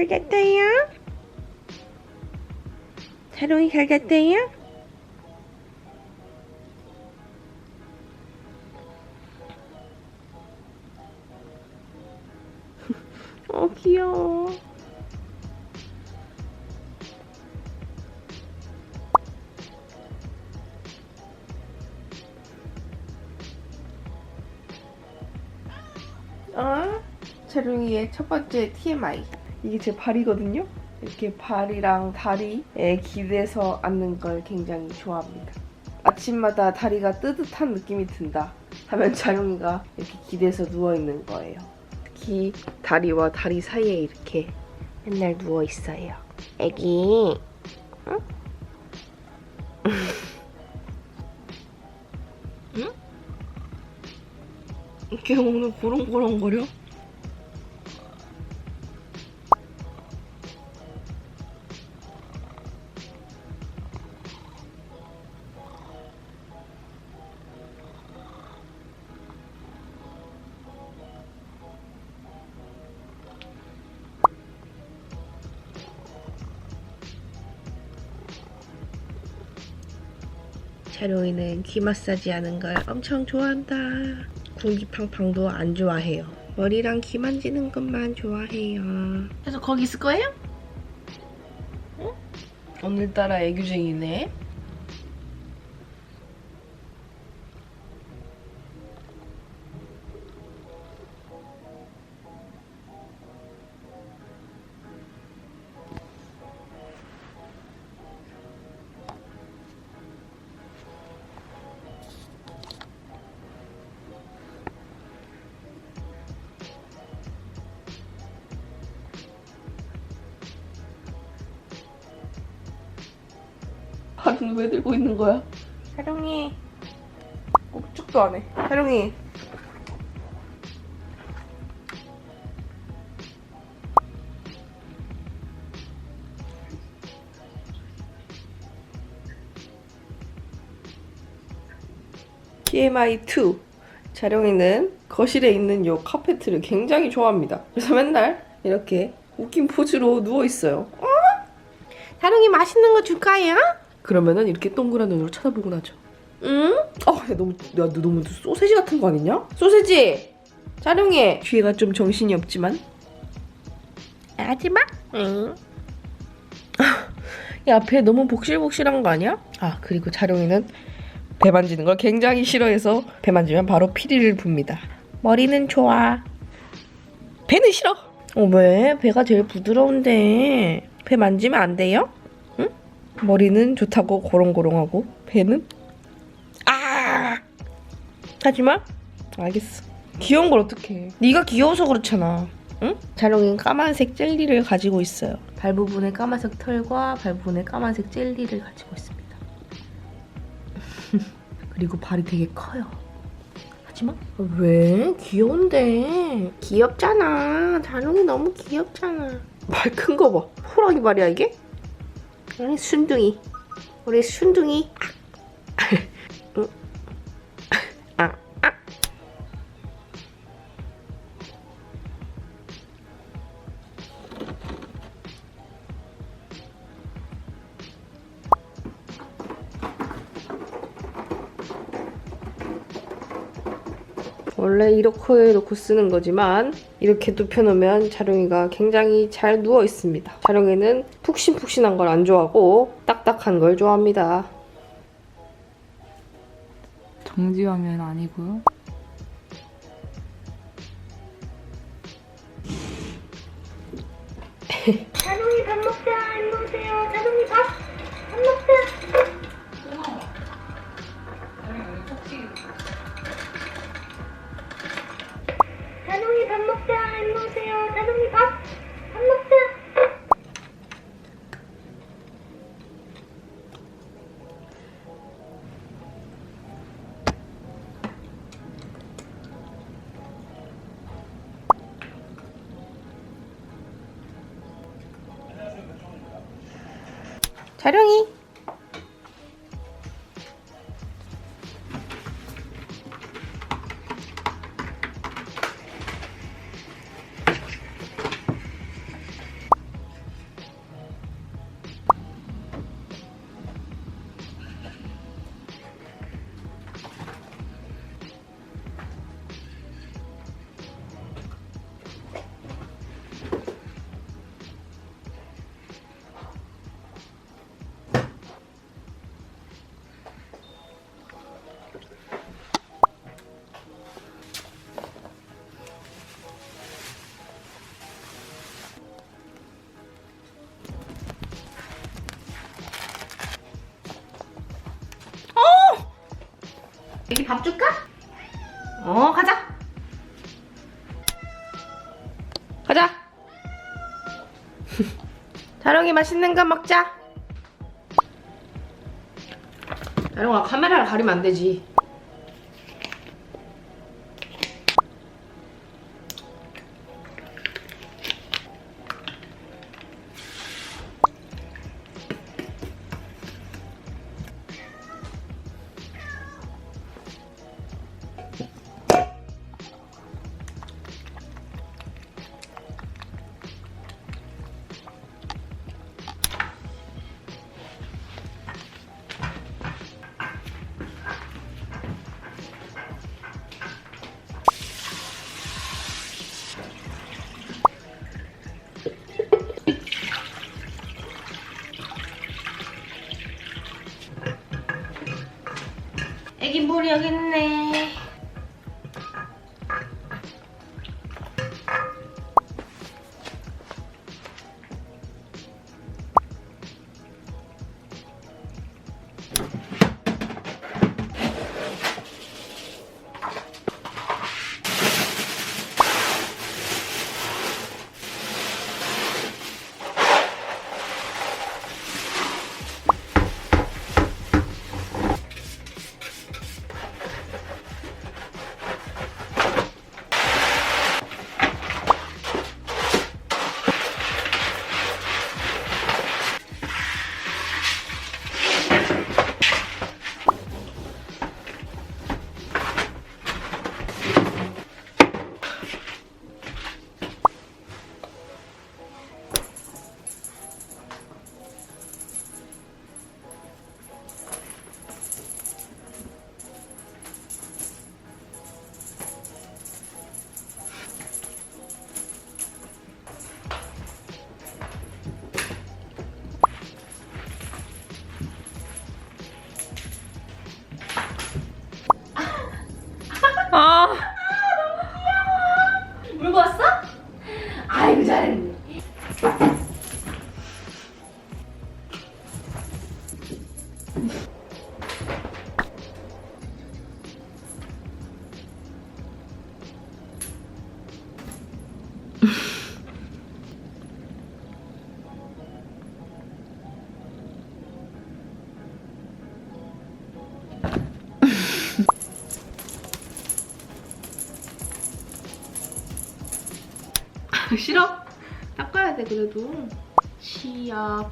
잘 잤어요? 자롱이 잘 잤어요? 어 귀여워 어? 자룡이의 첫 번째 TMI 이게 제 발이거든요 이렇게 발이랑 다리에 기대서 앉는 걸 굉장히 좋아합니다 아침마다 다리가 뜨뜻한 느낌이 든다 하면 자룡이가 이렇게 기대서 누워있는 거예요 특히 다리와 다리 사이에 이렇게 맨날 누워있어요 애기 응? 응? 걔 오늘 고롱고롱거려? 자룡이는 귀 마사지 하는 걸 엄청 좋아한다. 궁기팡팡도 안 좋아해요. 머리랑 귀 만지는 것만 좋아해요. 그래서 거기 있을 거예요? 응? 오늘따라 애교쟁이네. 발은 왜 들고 있는 거야? 사령이 꼭쭉도 안 해. 사령이 TMI2 자령이는 거실에 있는 요 카페트를 굉장히 좋아합니다. 그래서 맨날 이렇게 웃긴 포즈로 누워 있어요. 다롱이 맛있는 거 줄까요? 그러면은 이렇게 동그란 눈으로 쳐다보고 나죠. 응? 어, 야, 너무, 야, 너 너무 소세지 같은 거 아니냐? 소세지! 자룡이! 뒤에가 좀 정신이 없지만. 하지마? 응. 야, 배 너무 복실복실한 거 아니야? 아, 그리고 자룡이는 배 만지는 걸 굉장히 싫어해서 배 만지면 바로 피리를 붑니다. 머리는 좋아. 배는 싫어. 어, 왜? 배가 제일 부드러운데. 배 만지면 안 돼요? 응? 머리는 좋다고 고롱고롱하고 배는? 아! 하지마 알겠어. 귀여운 걸 어떡해. 네가 귀여워서 그렇잖아. 응? 자룡이는 까만색 젤리를 가지고 있어요. 발 부분에 까만색 털과 발 부분에 까만색 젤리를 가지고 있습니다. 그리고 발이 되게 커요. 하지마 왜? 귀여운데. 귀엽잖아. 자룡이 너무 귀엽잖아. 발 큰 거 봐. 호랑이 발이야 이게? 순둥이. 우리 순둥이. 원래 이렇게 놓고 쓰는 거지만 이렇게 눕혀놓으면 자룡이가 굉장히 잘 누워 있습니다. 자룡이는 푹신푹신한 걸 안 좋아하고 딱딱한 걸 좋아합니다. 정지화면 아니고요. 자동이 밥 먹자. 일로 오세요. 자동이 밥. 밥 먹자. 자동이 밥 먹자. 일로 오세요. 밥. 밥 밥 줄까? 어, 가자. 가자. 자룡이 맛있는 거 먹자. 자룡아 카메라를 가리면 안 되지. 애기 물 여기 있네. 싫어? 닦아야 돼 그래도 치약,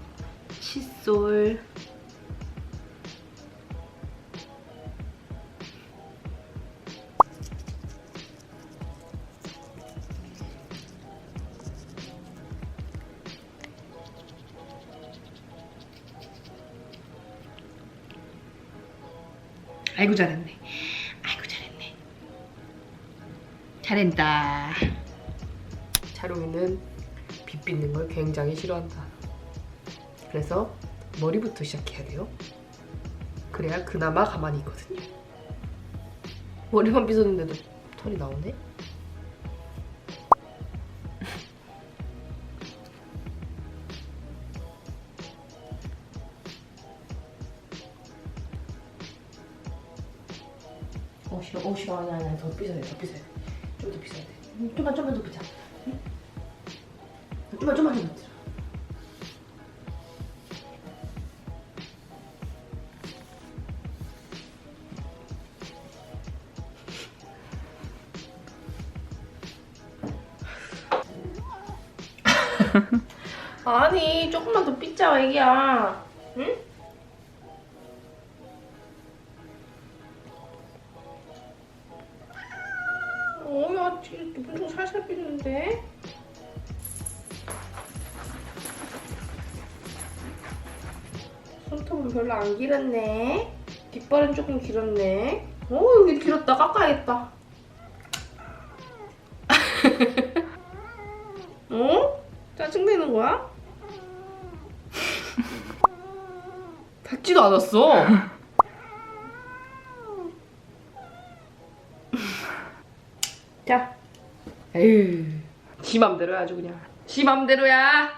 칫솔 아이고 잘했네 아이고 잘했네 잘했다 자룡이는 빗 빗는 걸 굉장히 싫어한다. 그래서 머리부터 시작해야 돼요. 그래야 그나마 가만히 있거든요. 머리만 빗었는데도 털이 나오네? 빗어야 돼, 더 빗어야 돼, 좀더 빗어야 돼. 음, 좀만 좀만 더 빗자. 좀만 좀만 더 빗자. 아니 조금만 더 빗자 애기야 응? 길었네 뒷발은 조금 길었네 어 여기 길었다 깎아야겠다 어? 짜증내는 거야? 닿지도 않았어. 자, 에휴, 지 맘대로야 아주 그냥. 지 맘대로야.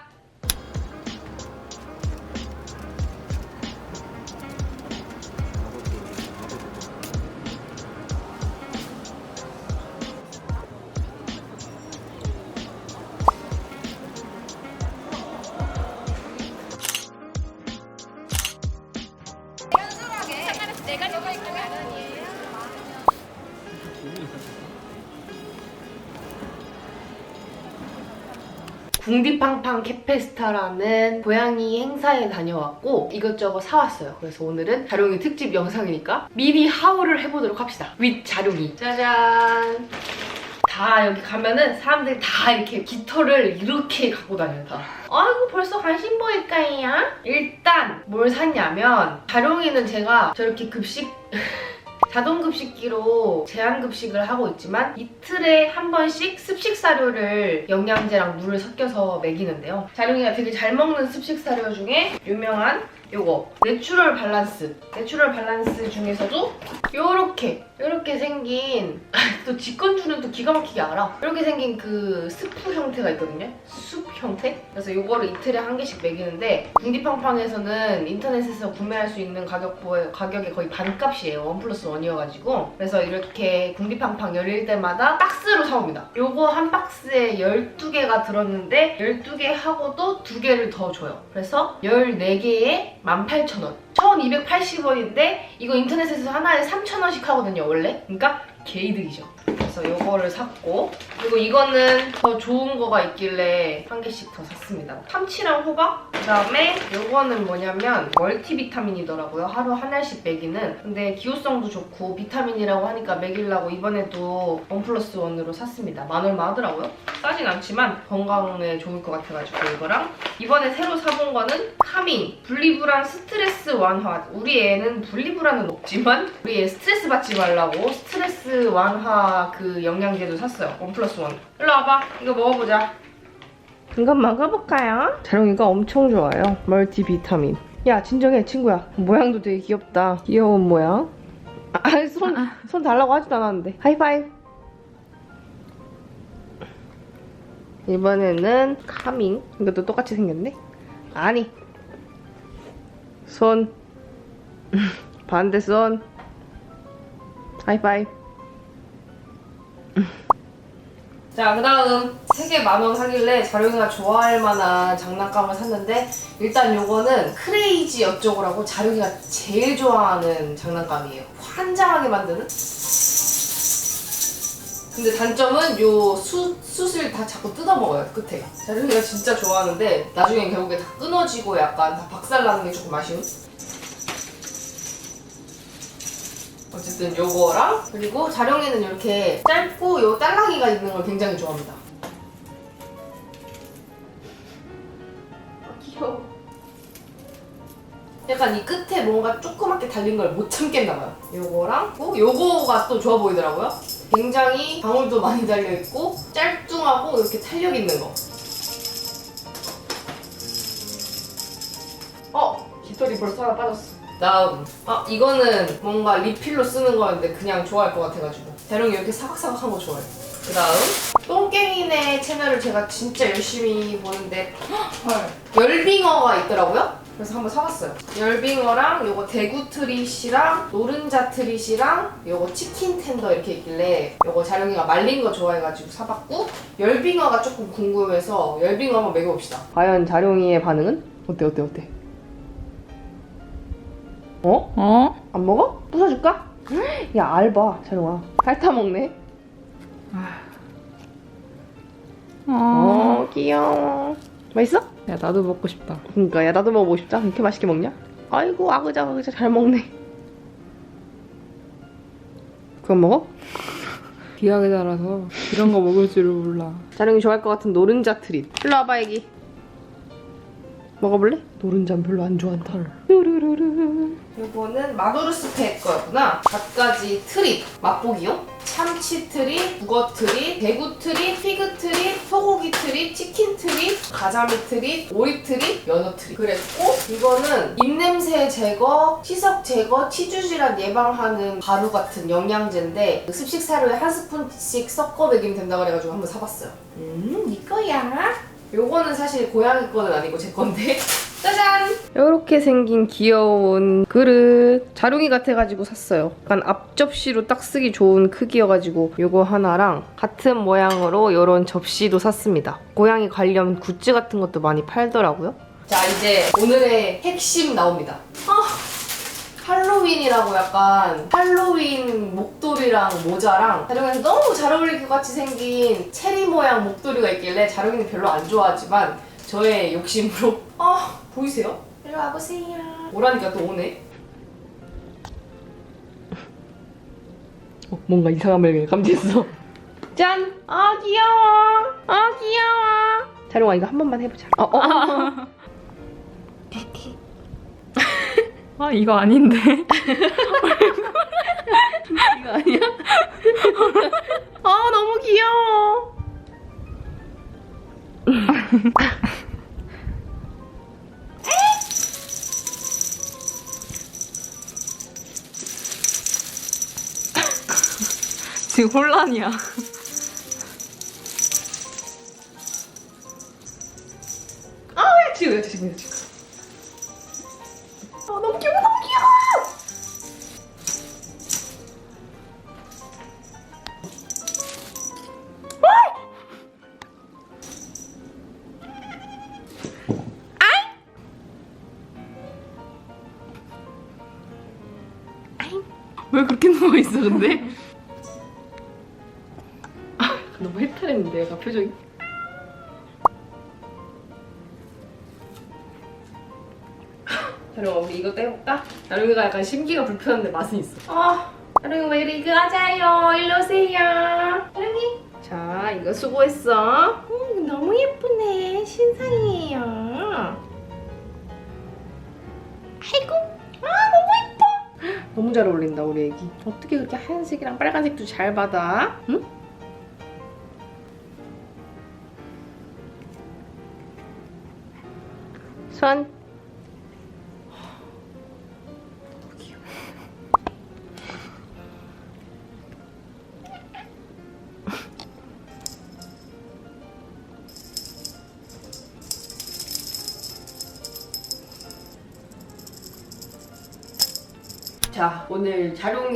궁디팡팡 캐페스타라는 고양이 행사에 다녀왔고 이것저것 사왔어요. 그래서 오늘은 자룡이 특집 영상이니까 미리 하울을 해보도록 합시다. 윗 자룡이. 짜잔. 다 여기 가면은 사람들이 다 이렇게 깃털을 이렇게 갖고 다녀요 다. 아이고 벌써 관심 보일까요? 일단 뭘 샀냐면 자룡이는 제가 저렇게 급식 자동급식기로 제한급식을 하고 있지만 이틀에 한 번씩 습식 사료를 영양제랑 물을 섞여서 먹이는데요. 자룡이가 되게 잘 먹는 습식 사료 중에 유명한 요거 내추럴 밸런스 내추럴 밸런스 중에서도 요렇게 요렇게 생긴 또 직건주는 또 기가 막히게 알아. 이렇게 생긴 그 스프 형태가 있거든요. 숲 형태? 그래서 요거를 이틀에 한 개씩 먹이는데 궁디팡팡에서는 인터넷에서 구매할 수 있는 가격 가격의 거의 반값이에요. 원 플러스 원이어가지고. 그래서 이렇게 궁디팡팡 열릴 때마다 박스로 사옵니다. 요거 한 박스에 12개가 들었는데 12개 하고도 2개를 더 줘요. 그래서 14개에 18,000원. 1280원인데 이거 인터넷에서 하나에 3,000원씩 하거든요 원래. 그러니까 개이득이죠. 그래서 요거를 샀고 그리고 이거는 더 좋은 거가 있길래 한 개씩 더 샀습니다. 참치랑 호박? 그다음에 요거는 뭐냐면 멀티비타민이더라고요. 하루 한 알씩 먹이는. 근데 기호성도 좋고 비타민이라고 하니까 먹이려고 이번에도 원 플러스 원으로 샀습니다. 만 얼마 하더라고요. 싸진 않지만 건강에 좋을 것 같아가지고 이거랑. 이번에 새로 사본 거는 카민. 분리불안 스트레스 완화. 우리 애는 분리불안은 없지만 우리 애 스트레스 받지 말라고 스트레스 완화 그 영양제도 샀어요. 원 플러스 원. 일로 와봐. 이거 먹어보자. 이거 먹어볼까요? 자룡이가 엄청 좋아요. 멀티비타민. 야 진정해 친구야. 모양도 되게 귀엽다. 귀여운 모양. 아, 손, 손 달라고 하지도 않았는데. 하이파이브 이번에는 카밍. 이것도 똑같이 생겼네. 아니. 손. 반대 손. 하이파이브 자 그 다음 세개 만원 하길래 자룡이가 좋아할 만한 장난감을 샀는데 일단 요거는 크레이지 어쩌고라고 자룡이가 제일 좋아하는 장난감이에요. 환장하게 만드는? 근데 단점은 요 수, 숯을 다 자꾸 뜯어먹어요 끝에. 자룡이가 진짜 좋아하는데 나중에 결국에 다 끊어지고 약간 다 박살나는 게 조금 아쉬운 어쨌든 요거랑 그리고 자룡이는 이렇게 짧고 요 딸랑이가 있는 걸 굉장히 좋아합니다. 아, 귀여워. 약간 이 끝에 뭔가 조그맣게 달린 걸 못 참겠나 봐요. 요거랑 또 요거가 또 좋아 보이더라고요. 굉장히 방울도 많이 달려 있고 짤뚱하고 이렇게 탄력 있는 거. 어! 깃털이 벌써 하나 빠졌어 다음 아 이거는 뭔가 리필로 쓰는 거였는데 그냥 좋아할 것 같아가지고. 대롱이 이렇게 사각사각한 거 좋아해. 그 다음 똥깽이네 채널을 제가 진짜 열심히 보는데 헐 열빙어가 있더라고요? 그래서 한번 사봤어요. 열빙어랑 요거 대구 트릿이랑 노른자 트릿이랑 요거 치킨 텐더 이렇게 있길래 요거 자룡이가 말린 거 좋아해가지고 사봤고 열빙어가 조금 궁금해서 열빙어 한번 먹여봅시다. 과연 자룡이의 반응은? 어때 어때 어때? 어? 어? 안 먹어? 부숴줄까? 야, 알봐, 자룡아. 핥아 먹네. 어. 어, 귀여워. 맛있어? 야 나도 먹고 싶다. 그니까, 야, 나도 먹어보고 싶다. 그렇게 맛있게 먹냐? 아이고, 아그작, 아그작 잘 먹네. 그건 먹어? 귀하게 자라서 이런 거 먹을 줄을 몰라. 자룡이 좋아할 것 같은 노른자 트릿. 일로 와봐, 애기. 먹어볼래? 노른자는 별로 안 좋아한다. 뚜루루루. 이거는 마도르스 펫 거였구나. 갖가지 트릿 맛보기용. 참치 트릿, 북어 트릿, 대구 트릿, 피그 트릿, 소고기 트릿, 치킨 트릿, 가자미 트릿, 오이 트릿, 연어 트릿. 그랬고 이거는 입냄새 제거, 시석 제거, 치주 질환 예방하는 가루 같은 영양제인데 그 습식 사료에 한 스푼씩 섞어 먹이면 된다고 그래가지고 한번 사봤어요. 음, 이거야. 요거는 사실 고양이 거는 아니고 제 건데. 짜잔! 이렇게 생긴 귀여운 그릇. 자룡이 같아가지고 샀어요. 약간 앞접시로 딱 쓰기 좋은 크기여가지고 요거 하나랑 같은 모양으로 요런 접시도 샀습니다. 고양이 관련 굿즈 같은 것도 많이 팔더라고요. 자 이제 오늘의 핵심 나옵니다. 아, 할로 할로윈이라고 약간 할로윈 목도리랑 모자랑 자룡이는 너무 잘 어울릴 것 같이 생긴 체리 모양 목도리가 있길래 자룡이는 별로 안 좋아하지만 저의 욕심으로. 아 보이세요? 이리 와보세요. 오라니까 또 오네. 어, 뭔가 이상함을 감지했어. 짠! 아 귀여워. 아 귀여워. 자룡아 이거 한 번만 해보자. 어, 어, 어. 아 이거 아닌데. 이거 아니야? 아 너무 귀여워. 지금 혼란이야. 아 지금 지금 지금. 누워 있어 근데? 아, 너무 해탈했는데 얘가 표정이. 자룡아 우리 이거 떼볼까? 자룡이가 약간 심기가 불편한데 맛은 있어. 아, 자룡이 왜 이리 하자요? 일로 오세요. 자룡이. 자, 이거 수고했어. 음, 너무 예쁘네. 신상이에요. 너무 잘 어울린다 우리 애기. 어떻게 그렇게 하얀색이랑 빨간색도 잘 받아? 응? 손.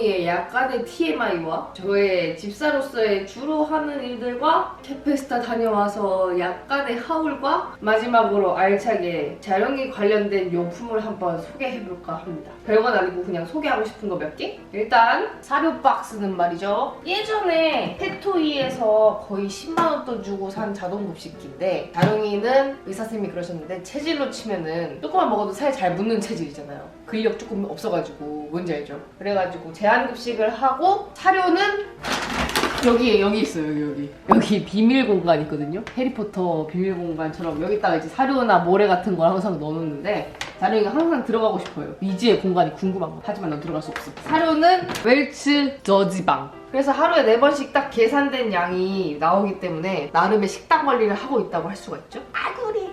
자룡이의 약간의 TMI와 저의 집사로서의 주로 하는 일들과 캐페스타 다녀와서 약간의 하울과 마지막으로 알차게 자룡이 관련된 용품을 한번 소개해볼까 합니다. 별건 아니고 그냥 소개하고 싶은 거 몇 개? 일단 사료 박스는 말이죠. 예전에 펫토이에서 거의 10만원 돈 주고 산 자동급식기인데 자룡이는 의사쌤이 그러셨는데 체질로 치면은 조금만 먹어도 살잘 붙는 체질이잖아요. 근력 조금 없어가지고 뭔지 알죠? 그래가지고 제한 급식을 하고 사료는 여기 여기 있어요 여기 여기. 여기 비밀 공간 있거든요. 해리포터 비밀 공간처럼 여기다가 이제 사료나 모래 같은 걸 항상 넣어놓는데 자룡이가 항상 들어가고 싶어요. 미지의 공간이 궁금한 거. 하지만 넌 들어갈 수 없어. 사료는 웰츠 저지방. 그래서 하루에 네 번씩 딱 계산된 양이 나오기 때문에 나름의 식단 관리를 하고 있다고 할 수가 있죠. 아구리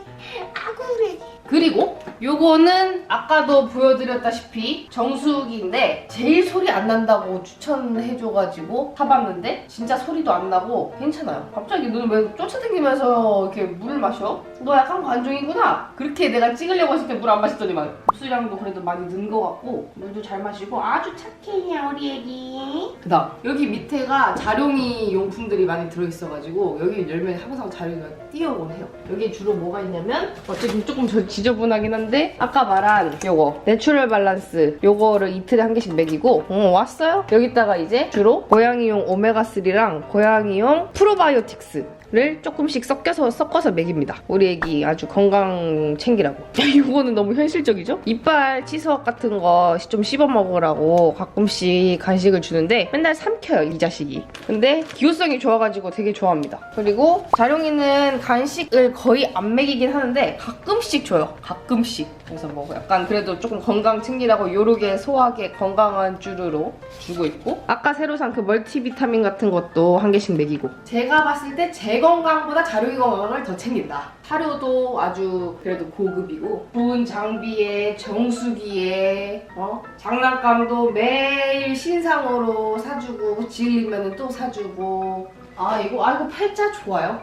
아구리. 그리고 요거는 아까도 보여드렸다시피 정수기인데 제일 소리 안 난다고 추천해줘가지고 사봤는데 진짜 소리도 안 나고 괜찮아요. 갑자기 너는 왜 쫓아다니면서 이렇게 물을 마셔? 너 약간 관종이구나. 그렇게 내가 찍으려고 했을 때 물 안 마시더니만 흡수량도 그래도 많이 는 것 같고 물도 잘 마시고 아주 착해요 우리 애기. 그다음 여기 밑에가 자룡이 용품들이 많이 들어있어가지고 여기 열면 항상 자룡이가 뛰어오곤 해요. 여기 주로 뭐가 있냐면 어쨌든 조금 저 지저분하긴 한데 아까 말한 요거. 내추럴 밸런스. 요거를 이틀에 한 개씩 먹이고. 어, 왔어요. 여기다가 이제 주로 고양이용 오메가3랑 고양이용 프로바이오틱스 를 조금씩 섞여서 섞어서 먹입니다. 우리 애기 아주 건강 챙기라고. 이거는 너무 현실적이죠? 이빨 치수학 같은 거 좀 씹어 먹으라고 가끔씩 간식을 주는데 맨날 삼켜요 이 자식이. 근데 기호성이 좋아가지고 되게 좋아합니다. 그리고 자룡이는 간식을 거의 안 먹이긴 하는데 가끔씩 줘요. 가끔씩. 그래서 뭐 약간 그래도 조금 건강 챙기라고 요렇게 소화하게 건강한 주류로 주고 있고 아까 새로 산 그 멀티비타민 같은 것도 한 개씩 먹이고 제가 봤을 때제 건강보다 자룡이 건강을 더 챙긴다. 사료도 아주 그래도 고급이고 좋은 장비에 정수기에 어? 장난감도 매일 신상으로 사주고 질리면 또 사주고. 아 이거 아 이거 팔자 좋아요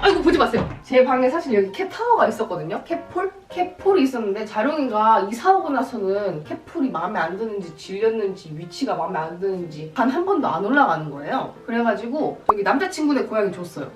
아이고 보지 마세요. 제 방에 사실 여기 캣타워가 있었거든요. 캣폴? 캣폴이 있었는데 자룡이가 이사 오고 나서는 캣폴이 마음에 안 드는지 질렸는지 위치가 마음에 안 드는지 단 한 번도 안 올라가는 거예요. 그래가지고 여기 남자친구네 고양이 줬어요.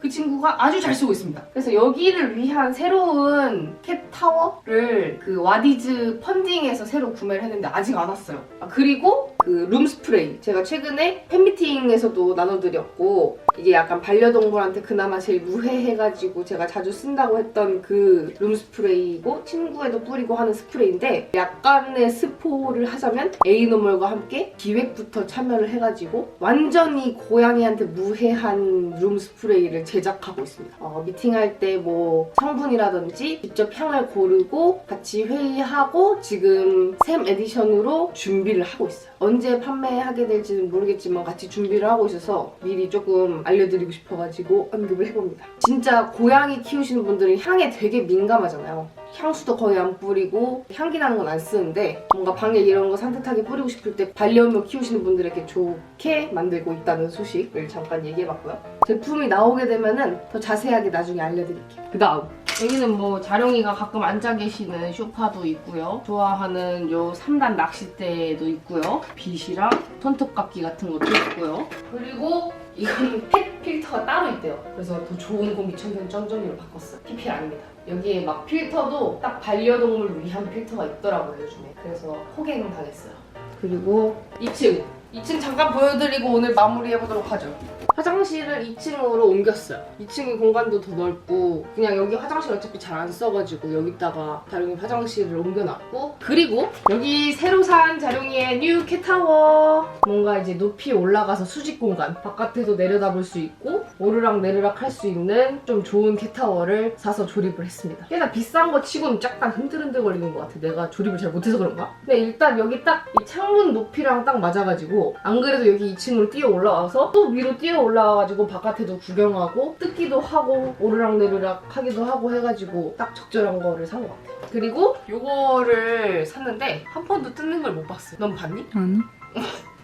그 친구가 아주 잘 쓰고 있습니다. 그래서 여기를 위한 새로운 캣타워를 그 와디즈 펀딩에서 새로 구매를 했는데 아직 안 왔어요. 아, 그리고 그 룸 스프레이 제가 최근에 팬미팅에서도 나눠드렸고 이게 약간 반려동물한테 그나마 제일 무해해가지고 제가 자주 쓴다고 했던 그 룸 스프레이고 친구에도 뿌리고 하는 스프레이인데 약간의 스포를 하자면 에이노멀과 함께 기획부터 참여를 해가지고 완전히 고양이한테 무해한 룸 스프레이를 제작하고 있습니다. 어, 미팅할 때 뭐 성분이라든지 직접 향을 고르고 같이 회의하고 지금 샘 에디션으로 준비를 하고 있어요. 언제 판매하게 될지는 모르겠지만 같이 준비를 하고 있어서 미리 조금 알려드리고 싶어가지고 언급을 해봅니다. 진짜 고양이 키우시는 분들은 향에 되게 민감하잖아요. 향수도 거의 안 뿌리고 향기 나는 건 안 쓰는데 뭔가 방에 이런 거 산뜻하게 뿌리고 싶을 때 반려묘 키우시는 분들에게 좋게 만들고 있다는 소식을 잠깐 얘기해봤고요. 제품이 나오게 되면은 더 자세하게 나중에 알려드릴게요. 그 다음 여기는 뭐 자룡이가 가끔 앉아 계시는 쇼파도 있고요. 좋아하는 요 3단 낚싯대도 있고요. 빗이랑 손톱깎이 같은 것도 있고요. 그리고 이건 펫 필터가 따로 있대요. 그래서 더 좋은 공기 청정 쩐전이로 바꿨어요. PPL 아닙니다. 여기에 막 필터도 딱 반려동물 위한 필터가 있더라고요, 요즘에. 그래서 호갱 당했어요. 그리고 2층. 2층 잠깐 보여드리고 오늘 마무리해보도록 하죠. 화장실을 2층으로 옮겼어요. 2층의 공간도 더 넓고 그냥 여기 화장실 어차피 잘 안 써가지고 여기다가 자룡이 화장실을 옮겨놨고 그리고 여기 새로 산 자룡이의 뉴 캣타워 뭔가 이제 높이 올라가서 수직 공간 바깥에도 내려다볼 수 있고 오르락 내리락 할 수 있는 좀 좋은 캣타워를 사서 조립을 했습니다. 꽤나 비싼 거 치고는 약간 흔들흔들 거리는 것 같아. 내가 조립을 잘 못해서 그런가? 근데 일단 여기 딱 이 창문 높이랑 딱 맞아가지고 안 그래도 여기 2층으로 뛰어 올라와서 또 위로 뛰어 올라와가지고 바깥에도 구경하고 뜯기도 하고 오르락내리락 하기도 하고 해가지고 딱 적절한 거를 산 것 같아. 그리고 요거를 샀는데 한 번도 뜯는 걸 못 봤어. 넌 봤니? 아니?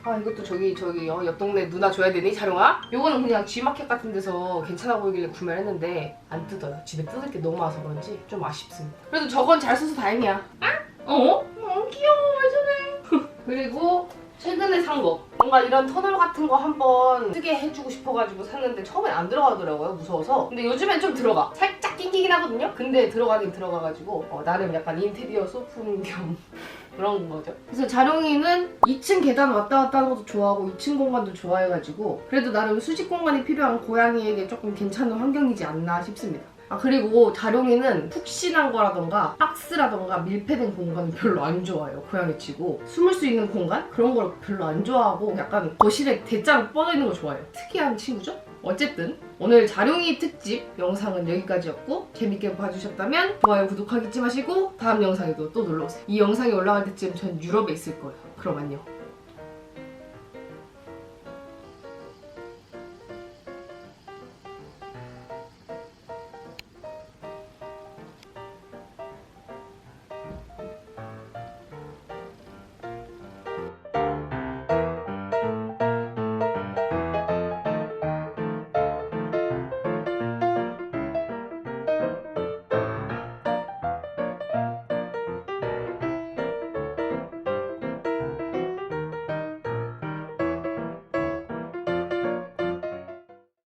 아 이것도 저기 저기 어, 옆 동네 누나 줘야 되니 자룡아? 요거는 그냥 G마켓 같은 데서 괜찮아 보이길래 구매를 했는데 안 뜯어요. 집에 뜯을 게 너무 많아서 그런지 좀 아쉽습니다. 그래도 저건 잘 써서 다행이야. 아? 어? 너무 귀여워 왜 저래? 그리고 최근에 산 거. 뭔가 이런 터널 같은 거 한번 쓰게 해주고 싶어가지고 샀는데 처음엔 안 들어가더라고요. 무서워서. 근데 요즘엔 좀 들어가. 살짝 낑기긴 하거든요? 근데 들어가긴 들어가가지고 어, 나름 약간 인테리어 소품 겸 그런 거죠. 그래서 자룡이는 2층 계단 왔다 갔다 하는 것도 좋아하고 2층 공간도 좋아해가지고 그래도 나름 수직 공간이 필요한 고양이에게 조금 괜찮은 환경이지 않나 싶습니다. 아 그리고 자룡이는 푹신한 거라던가 박스라던가 밀폐된 공간을 별로 안 좋아해요 고양이 치고. 숨을 수 있는 공간? 그런 걸 별로 안 좋아하고 약간 거실에 대자로 뻗어 있는 걸 좋아해요. 특이한 친구죠? 어쨌든 오늘 자룡이 특집 영상은 여기까지였고 재밌게 봐주셨다면 좋아요 구독하기 잊지 마시고 다음 영상에도 또 놀러오세요. 이 영상이 올라갈 때쯤 전 유럽에 있을 거예요. 그럼 안녕